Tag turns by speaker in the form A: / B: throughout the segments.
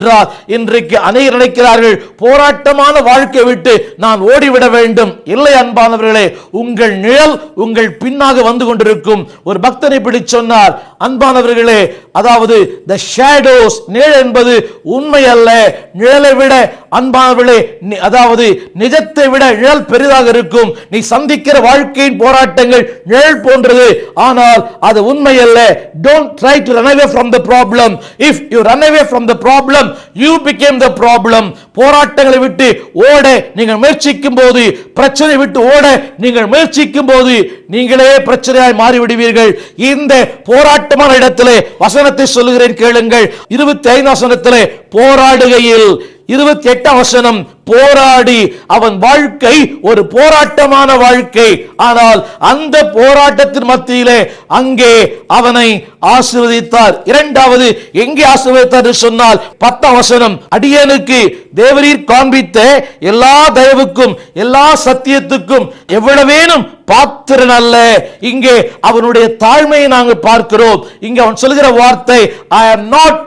A: என்றால் இன்றைக்கு அநேகர் நினைக்கிறார்கள் போராட்டமான வாழ்க்கை விட்டு நான் ஓடிவிட வேண்டும். இல்லை அன்பானவர்களே உங்கள் நிழல் உங்கள் பின்னாக வந்து கொண்டிருக்கும். ஒரு பக்தனை இப்படி சொன்னார் அன்பானவர்களே அதாவது த ஷேடோஸ் நிழல் என்பது உண்மை அல்ல. நிழலை விட அன்பானவர்களே அதாவது நிஜத்தை விட நிழல் பெரிதாக இருக்கும். நீ சந்திக்கிற வாழ்க்கையின் போராட்டங்கள் நிழல் போன்றது. ஆனால் அது உண்மை அல்ல. Don't try to run away from the problem if you run away from the problem problem you become the problem போராட்டங்களை விட்டு ஓட நீங்கள் முயற்சிக்கும் போது பிரச்சனை விட்டு ஓட நீங்கள் முயற்சிக்கும் போது நீங்களே பிரச்சனையாய் மாறிவிடுவீர்கள். இந்த போராட்டமான இடத்திலே வசனத்தை சொல்லுகிறேன் கேளுங்கள். இருபத்தி ஐந்து வசனத்திலே போராடுகையில் இருபத்தி எட்டாம் வசனம் போராடி அவன் வாழ்க்கை ஒரு போராட்டமான வாழ்க்கை. ஆனால் அந்த போராட்டத்தின் மத்தியிலே அங்கே அவனை ஆசிர்வதித்தார். இரண்டாவது எங்கே ஆசிர்வதித்தார் என்று சொன்னால் பத்தாம் வசனம் அடியனுக்கு தேவரீர் காண்பித்த எல்லா தயவுக்கும் எல்லா சத்தியத்துக்கும் எவ்வளவேனும் பாத்திரன் அல்ல. இங்கே அவனுடைய தாழ்மையை நாங்கள் பார்க்கிறோம். இங்கே அவன் சொல்கிற வார்த்தை I am not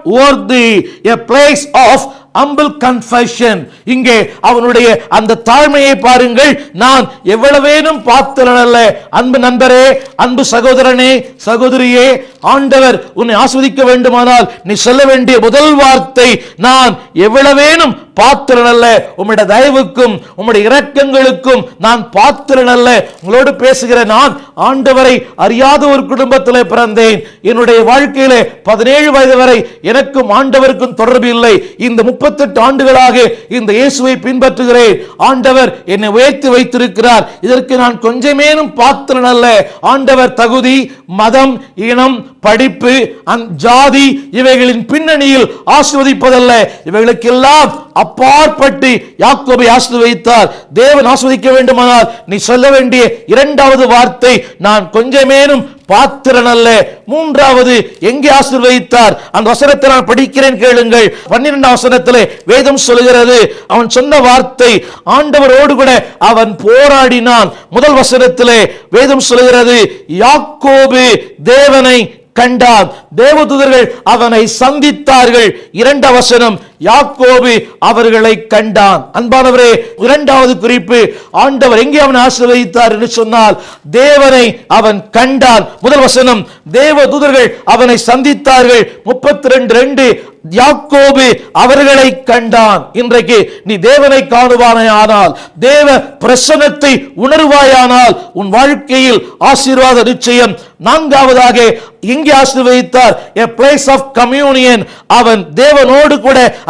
A: the a phrase of ample confession இங்கே அவனுடைய அந்த தாழ்மையை பாருங்கள். நான் எவ்வளவேனும் பாத்திரன் அல்ல. அன்பு நண்பரே அன்பு சகோதரனே சகோதரியே ஆண்டவர் உன்னை ஆஸ்வதிக்க வேண்டுமானால் நீ சொல்ல வேண்டிய முதல் வார்த்தை நான் எவ்வளவேனும் பாத்திரன் அல்ல. உம்முடைய தயவுக்கும் உம்முடைய இரக்கங்களுக்கும் நான் பாத்திரன் அல்ல. உங்களோடு பேசுகிற நான் ஆண்டவரை அறியாத ஒரு குடும்பத்தில் பிறந்தேன். என்னுடைய வாழ்க்கையிலே பதினேழு வயது வரை எனக்கும் ஆண்டவருக்கும் தொடர்பு இல்லை. இந்த முப்பது முப்பத்தெட்டு ஆண்டுகளாக இந்த இயேசுவை பின்பற்றுகிறேன். ஆண்டவர் என்னை உயர்த்தி வைத்திருக்கிறார். இதற்கு நான் கொஞ்சமேனும் பாத்திரன் அல்ல. ஆண்டவர் தகுதி மதம் இனம் படிப்பு ஜாதி இவைகளின் பின்னணியில் ஆசிர்வதிப்பதல்ல. இவைகளுக்கெல்லாம் அப்பாற்பட்டு யாக்கோபை ஆசிர்வதித்தார். தேவன் ஆஸ்வதிக்க வேண்டுமானால் நீ சொல்ல வேண்டிய இரண்டாவது வார்த்தை நான் கொஞ்சமேனும் பாத்திரன் அல்ல மூன்றாவது எங்கே ஆசிர்வதித்தார்? அந்த வசனத்தை நான் படிக்கிறேன் கேளுங்கள். பன்னிரெண்டாம் வசனத்திலே வேதம் சொல்லுகிறது அவன் சொன்ன வார்த்தை ஆண்டவரோடு கூட அவன் போராடினான். முதல் வசனத்திலே வேதம் சொல்லுகிறது யாக்கோபு தேவனை கண்டான். தேவதூதர்கள் அவனை சந்தித்தார்கள். இரண்ட வசனம் யாக்கோபு அவர்களை கண்டான். அன்பானவரே இரண்டாவது குறிப்பு ஆண்டவர் எங்கே அவன் ஆசீர்வதித்தார் என்று சொன்னால் தேவனை அவன் கண்டான். முதல் வசனம் தேவதூதர்கள் அவனை சந்தித்தார்கள். முப்பத்தி ரெண்டு ரெண்டு யாக்கோபு அவர்களை கண்டான். இன்றைக்கு நீ தேவனை காணுவானே ஆனால் தேவ பிரசனத்தை உணர்வாயானால் உன் வாழ்க்கையில் ஆசீர்வாத நிச்சயம். நான்காவதாக எங்கே ஆசீர்வதித்தார்? எ பிளேஸ் ஆஃப் கம்யூனியன் அவன் தேவனோடு கூட